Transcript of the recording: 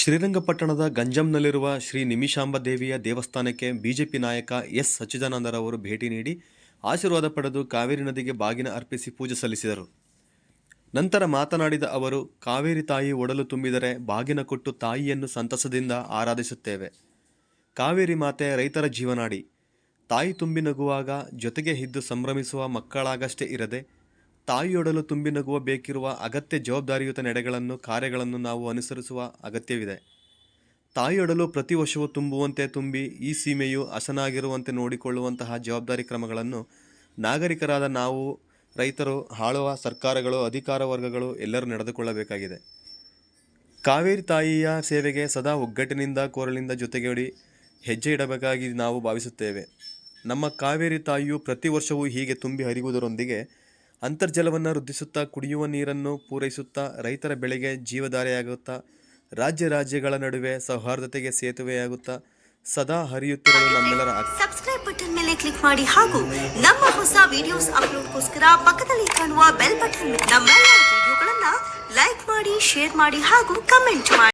ಶ್ರೀರಂಗಪಟ್ಟಣದ ಗಂಜಂನಲ್ಲಿರುವ ಶ್ರೀ ನಿಮಿಷಾಂಬ ದೇವಿಯ ದೇವಸ್ಥಾನಕ್ಕೆ ಬಿಜೆಪಿ ನಾಯಕ ಎಸ್. ಸಚ್ಚಿದಾನಂದರವರು ಭೇಟಿ ನೀಡಿ ಆಶೀರ್ವಾದ ಪಡೆದು ಕಾವೇರಿ ನದಿಗೆ ಬಾಗಿನ ಅರ್ಪಿಸಿ ಪೂಜೆ ಸಲ್ಲಿಸಿದರು. ನಂತರ ಮಾತನಾಡಿದ ಅವರು, ಕಾವೇರಿ ತಾಯಿ ಒಡಲು ತುಂಬಿದರೆ ಬಾಗಿನ ಕೊಟ್ಟು ತಾಯಿಯನ್ನು ಸಂತಸದಿಂದ ಆರಾಧಿಸುತ್ತೇವೆ. ಕಾವೇರಿ ಮಾತೆ ರೈತರ ಜೀವನಾಡಿ, ತಾಯಿ ತುಂಬಿ ನಗುವಾಗ ಜೊತೆಗೆ ಇದ್ದು ಸಂಭ್ರಮಿಸುವ ಮಕ್ಕಳಾಗಷ್ಟೇ ಇರದೆ ತಾಯಿಯೊಡಲು ತುಂಬಿ ನಗುವ ಬೇಕಿರುವ ಅಗತ್ಯ ಜವಾಬ್ದಾರಿಯುತ ನಡೆಗಳನ್ನು, ಕಾರ್ಯಗಳನ್ನು ನಾವು ಅನುಸರಿಸುವ ಅಗತ್ಯವಿದೆ. ತಾಯಿಯೊಡಲು ಪ್ರತಿ ವರ್ಷವೂ ತುಂಬುವಂತೆ ತುಂಬಿ, ಈ ಸೀಮೆಯು ಹಸನಾಗಿರುವಂತೆ ನೋಡಿಕೊಳ್ಳುವಂತಹ ಜವಾಬ್ದಾರಿ ಕ್ರಮಗಳನ್ನು ನಾಗರಿಕರಾದ ನಾವು, ರೈತರು, ಆಳುವ ಸರ್ಕಾರಗಳು, ಅಧಿಕಾರ ವರ್ಗಗಳು ಎಲ್ಲರೂ ನಡೆದುಕೊಳ್ಳಬೇಕಾಗಿದೆ. ಕಾವೇರಿ ತಾಯಿಯ ಸೇವೆಗೆ ಸದಾ ಒಗ್ಗಟ್ಟಿನಿಂದ ಕೋರಲಿಂದ ಜೊತೆಗೂಡಿ ಹೆಜ್ಜೆ ಇಡಬೇಕಾಗಿ ನಾವು ಭಾವಿಸುತ್ತೇವೆ. ನಮ್ಮ ಕಾವೇರಿ ತಾಯಿಯು ಪ್ರತಿ ವರ್ಷವೂ ಹೀಗೆ ತುಂಬಿ ಹರಿಯುವುದರೊಂದಿಗೆ ಅಂತರ್ಜಲವನ್ನು ವೃದ್ಧಿಸುತ್ತಾ, ಕುಡಿಯುವ ನೀರನ್ನು ಪೂರೈಸುತ್ತಾ, ರೈತರ ಬೆಳೆಗೆ ಜೀವಧಾರೆಯಾಗುತ್ತಾ ರಾಜ್ಯ ರಾಜ್ಯಗಳ ನಡುವೆ ಸೌಹಾರ್ದತೆಗೆ ಸೇತುವೆಯಾಗುತ್ತಾ ಸದಾ ಹರಿಯುತ್ತಿರಲು ನಮ್ಮೆಲ್ಲರ ಸಬ್ಸ್ಕ್ರೈಬ್ ಬಟನ್ ಮೇಲೆ ಕ್ಲಿಕ್ ಮಾಡಿ ಹಾಗೂ ನಮ್ಮ ಹೊಸ ವಿಡಿಯೋಸ್ ಅಪ್ಲೋಡ್ಗೋಸ್ಕರ ಪಕ್ಕದಲ್ಲಿ ಕಾಣುವ ಬೆಲ್ ಬಟನ್ ನಮ್ಮೆಲ್ಲ ವಿಡಿಯೋಗಳನ್ನ ಲೈಕ್ ಮಾಡಿ ಶೇರ್ ಮಾಡಿ ಹಾಗೂ ಕಮೆಂಟ್ ಮಾಡಿ.